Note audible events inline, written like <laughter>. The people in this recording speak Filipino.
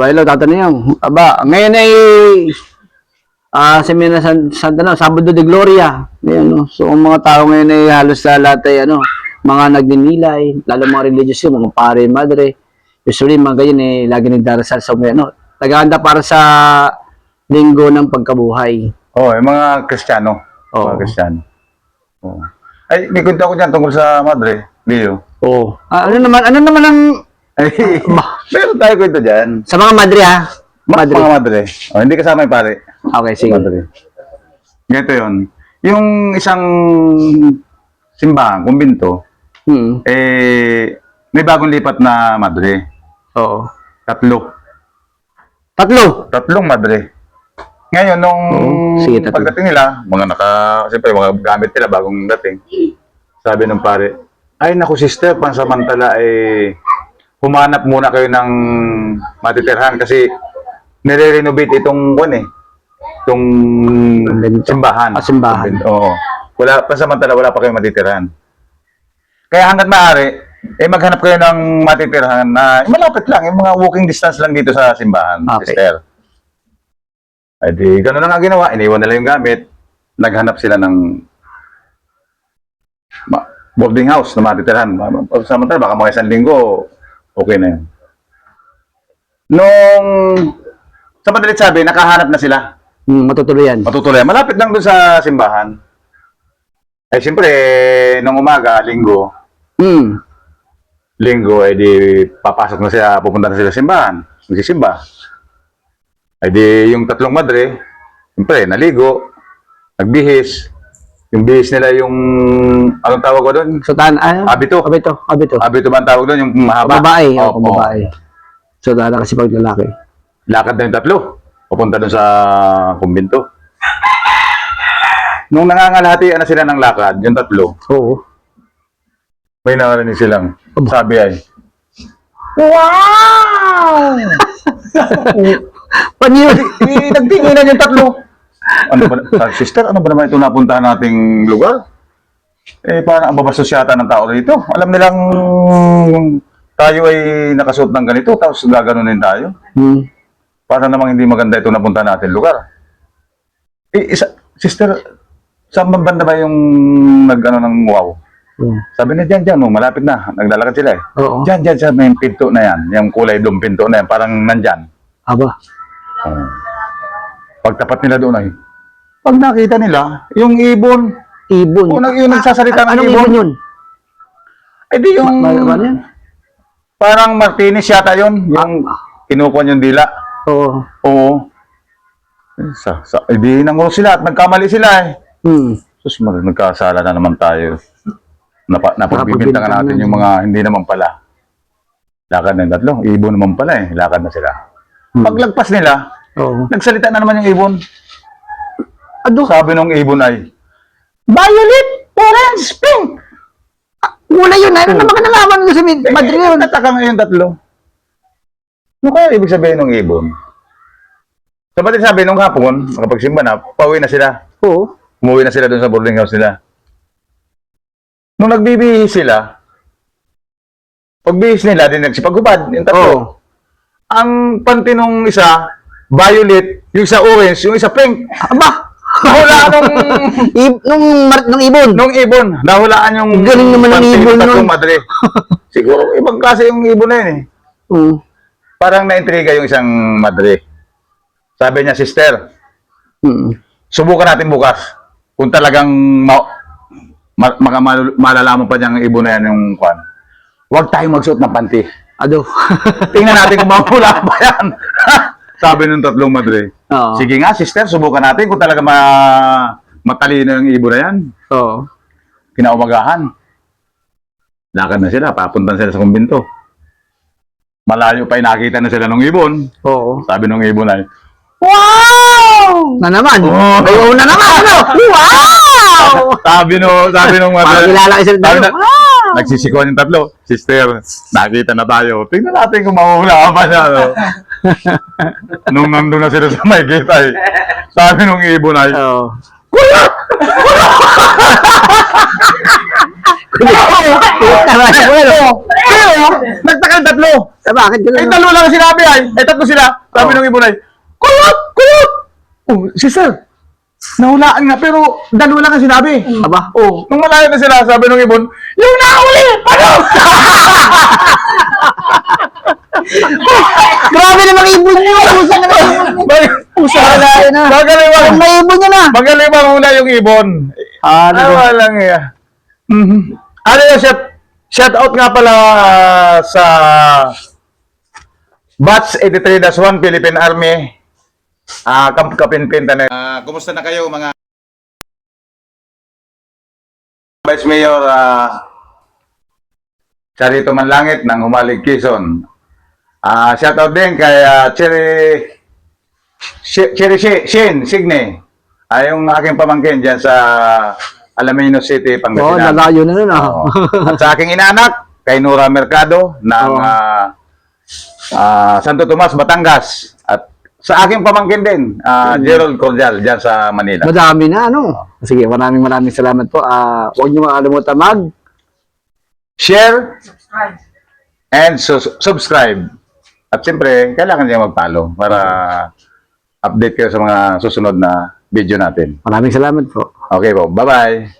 Bailo, tatanong. Aba, ngayon ay ah Semana San, Santa na, Sabado de Gloria. Ayan, no? So, ang mga tao ngayon ay halos sa lahat ay ano, mga nagninilay, lalo mga religious yun, mga pare, madre. Usually, mga ganyan eh, lagi nagdarasal sa mga, ano, tagahanda para sa linggo ng pagkabuhay. Oo, yung mga Kristiyano. Oo. Mga Kristiyano. Oo. Ay, may kwento ako dyan tungkol sa Madre, Leo. Oo. Ah, ano naman, ano naman ang, Ay, meron tayo kwento dyan. sa mga madre ha? Ma- Madre. Mga Madre. Oh, hindi kasama yung pare. Okay, sige. Madre. Ganito yun. Yung isang simbahan, kumbinto, Hmm. eh, may bagong lipat na madre. Oo. Tatlo. Tatlo. Tatlong madre. Ngayon, nung Oo, sige, tatlo. pagdating nila, mga naka, siyempre, mga gamit nila bagong dating, sabi ng pare, ay naku sister, pansamantala eh, humanap muna kayo ng matitirhan kasi nire-renovate itong kwan eh, itong simbahan. Ah, simbahan. Oo. Wala, pansamantala wala pa kayo matitirhan. Kaya hanggat maaari, eh maghanap kayo ng matitirhan na malapit lang, yung mga walking distance lang dito sa simbahan, Okay. sister. Ay di, gano'n na nga ginawa. Iniwan nila yung gamit. Naghanap sila ng boarding house na matitirhan. Ma- ma- Samantala, baka mga isang linggo, okay na yun. Nung, sa madalit sabi, nakahanap na sila. Hmm, matutuloy yan. Matutuloy. Malapit lang doon sa simbahan. Eh, siyempre, nung umaga, linggo, Hmm. linggo, eh di papasok na sila, pupunta na sila sa simbahan. Magsisimba. Eh di yung tatlong madre, siyempre, naligo, nagbihis. Yung bihis nila yung, anong tawag ko doon? So, tan, ano? Abito. Abito, abito. Abito ba ang tawag doon? Yung mahaba? Babae, Oo, oh, babae. So, tana kasi pag lalaki. Lakad na yung tatlo. Pupunta doon sa kumbinto. Nung nangangalahatian na sila ng lakad, yung tatlo, Oo. may narinig silang, sabi ay, yun? Eh, nagtinginan yung tatlo. Ano ba, sabi, <laughs> sister, ano ba naman ito napuntahan nating lugar? Eh, parang ang babastos yata ng tao rito. Alam nilang tayo ay nakasuot ng ganito, tapos gaganunin tayo. Hmm. Para namang hindi maganda ito napunta natin lugar. Eh, isa, sister, saan banda ba yung nag-ano ng wow? Oo. Sabi niya, dyan, dyan, oh, malapit na. Naglalakad sila eh. Oo. Dyan, dyan, sa may pinto na yan. Yung kulay blong pinto na yan, parang nandyan. Aba. Oh. Pagtapat nila doon ay, pag nakita nila, yung ibon, Ibon. o nag, yung nagsasalita ng Anong ibon, ibon yun? eh di yung, Ma- ma- ano yan? parang Martinez yata yun, yung kinukuha yung dila. Oo. Oo. Eh, Sa, sa, eh di nangulo sila at nagkamali sila eh. Hmm. Sus, mag, nagkasala na naman tayo. Napa, napagbibintangan natin na. yung mga hindi naman pala. Lakad na yung tatlo, ibon naman pala eh, lakad na sila. Hmm. Paglagpas nila, Oo. nagsalita na naman yung ibon. Ado. Sabi nung ibon ay, Violet, orange, pink. Ah, Wala yun. Ano naman ka nalaman ko sa mid- Madrid yun? Nataka ngayon tatlo. Ano kaya ibig sabihin ng ibon? Sa so, sabi nung hapon, makapagsimba na, pauwi na sila. Oo. Umuwi na sila doon sa boarding house nila. Nung nagbibihis sila, pagbihis nila, din nagsipaghubad, yung tatlo. Oo. Ang panty nung isa, violet, yung isa orange, yung isa pink. Aba. Nahulaan <laughs> nung, I- nung, mar- nung ibon. nung ibon. Nahulaan yung Galing naman ng ibon nun. madre. <laughs> Siguro, ibang klase yung ibon na yun eh. Oo. Parang naintriga yung isang madre. Sabi niya, sister, Hmm. subukan natin bukas. Kung talagang ma ma maka- mal- malalaman pa niyang ibon na yan yung kwan. Huwag tayong magsuot ng panty. Ado. Tingnan natin kung <laughs> mamula pa yan. Sabi ng tatlong madre. Oo. Sige nga, sister, subukan natin kung talaga ma matalino yung ibon na yan. Oo. Kinaumagahan. Lakad na sila, papuntan sila sa kumbinto. Malayo pa nakita na sila ng ibon. Oo. Sabi ng ibon ay, Wow! Na naman. Oo. Oo na naman. Ano? Wow! <laughs> sabi no, sabi nung madre. kilala kayo sa Sabi dalo. na- Wow! Nagsisikuan yung tatlo. Sister, nakita na tayo. Tingnan natin kung mahula pa siya. No? <laughs> <laughs> Nung nandun na sila sa may gate ay, sabi nung ibon ay, Oo. Kuya! Pero, nagtaka kayong tatlo. Eh, bakit Eh, gano'n? dalawa lang ang sinabi ay. Eh, tatlo sila. Sabi Oh. ng ibon ay, kulot! Kulot! Oh, sister, nahulaan nga, pero dalawa lang ang sinabi. Aba, Oh, nung malayo na sila, sabi ng ibon, yung nahuli! Paano? <laughs> <laughs> grabe namang ibon nyo! Pusa na naman ibon nyo! Pusa na na! Magaling Ang may ibon nyo na! Magaling ba muna yung ibon? Ah, Ano ano? lang. Mhm. Ano yung shout, shout out nga pala ah, sa Batch 83-1 Philippine Army. Ah, Kamp Kapinpinta na. Ah, kumusta na kayo mga Vice Mayor ah Charito Manlangit ng Humalig Quezon. Ah, shout out din kay ah, Cherry Sh- Cherry Shi- Shin Signe. Ay yung aking pamangkin diyan sa Alamino City, Pangasinan. nalayo na nun ah. Oo. At sa aking inaanak, kay Nora Mercado ng Oo. ah, ah, Santo Tomas, Batangas. At sa aking pamangkin din, ah, Gerald Cordial, dyan sa Manila. Madami na, ano? Sige, maraming maraming salamat po. Ah, huwag nyo makalimutan mag Share and sus- subscribe. At siyempre, kailangan niya mag-follow para update kayo sa mga susunod na video natin. Maraming salamat po. Okay po, bye-bye!